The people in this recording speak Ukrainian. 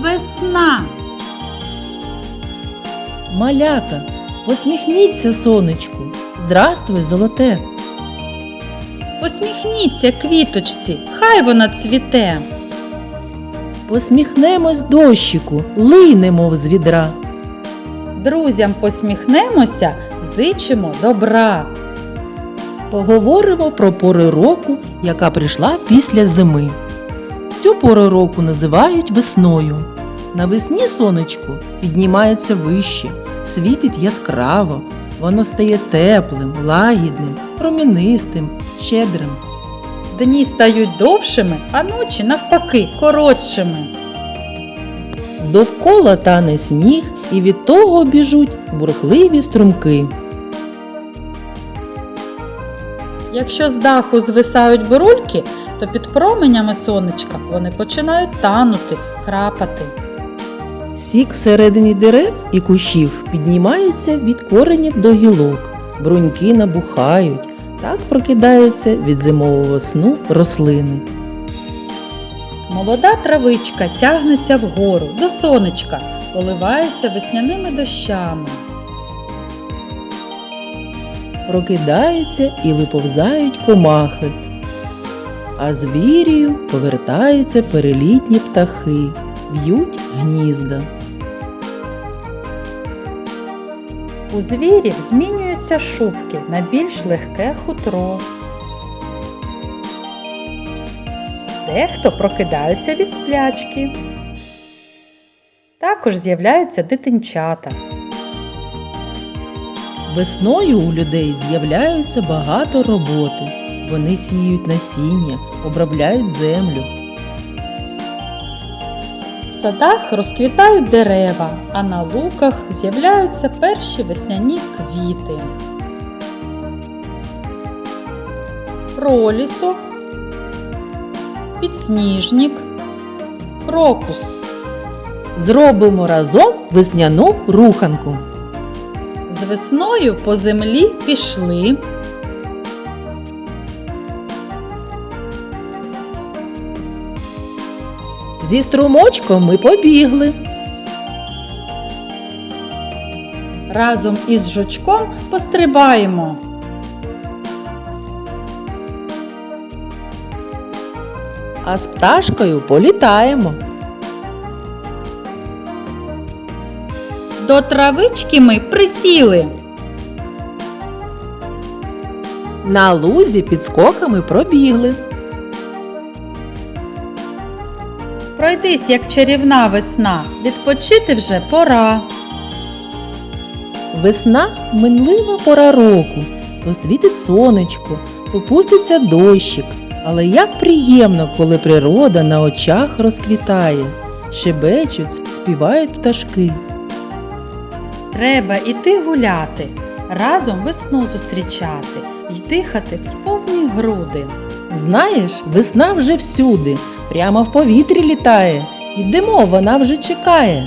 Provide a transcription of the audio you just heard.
Весна. Малята, посміхніться, сонечку. Здравствуй, золоте. Посміхніться квіточці, хай вона цвіте. Посміхнемось дощику, линемо з відра. Друзям посміхнемося, зичимо добра. Поговоримо про пори року, яка прийшла після зими. Цю пору року називають весною. Навесні сонечко піднімається вище, світить яскраво, воно стає теплим, лагідним, промінистим, щедрим. Дні стають довшими, а ночі навпаки коротшими. Довкола тане сніг, і від того біжуть бурхливі струмки. Якщо з даху звисають бурульки, то під променями сонечка вони починають танути, крапати. Сік всередині дерев і кущів піднімається від коренів до гілок, бруньки набухають, так прокидаються від зимового сну рослини. Молода травичка тягнеться вгору до сонечка, поливається весняними дощами. Прокидаються і виповзають комахи, а з вірію повертаються перелітні птахи, в'ють гнізда. У звірів змінюються шубки на більш легке хутро. Дехто прокидаються від сплячки. Також з'являються дитинчата. Весною у людей з'являється багато роботи. Вони сіють насіння, обробляють землю. В садах розквітають дерева, а на луках з'являються перші весняні квіти. Пролісок, підсніжник, крокус. Зробимо разом весняну руханку. З весною по землі пішли. Зі струмочком ми побігли. Разом із жучком пострибаємо. А з пташкою політаємо. До травички ми присіли. На лузі підскоками пробігли. Пройдись, як чарівна весна, відпочити вже пора. Весна минлива пора року. То світить сонечко, то пуститься дощик. Але як приємно, коли природа на очах розквітає, шебечуть, співають пташки. Треба іти гуляти, разом весну зустрічати й дихати в повні груди. Знаєш, весна вже всюди, прямо в повітрі літає, Йдемо, вона вже чекає.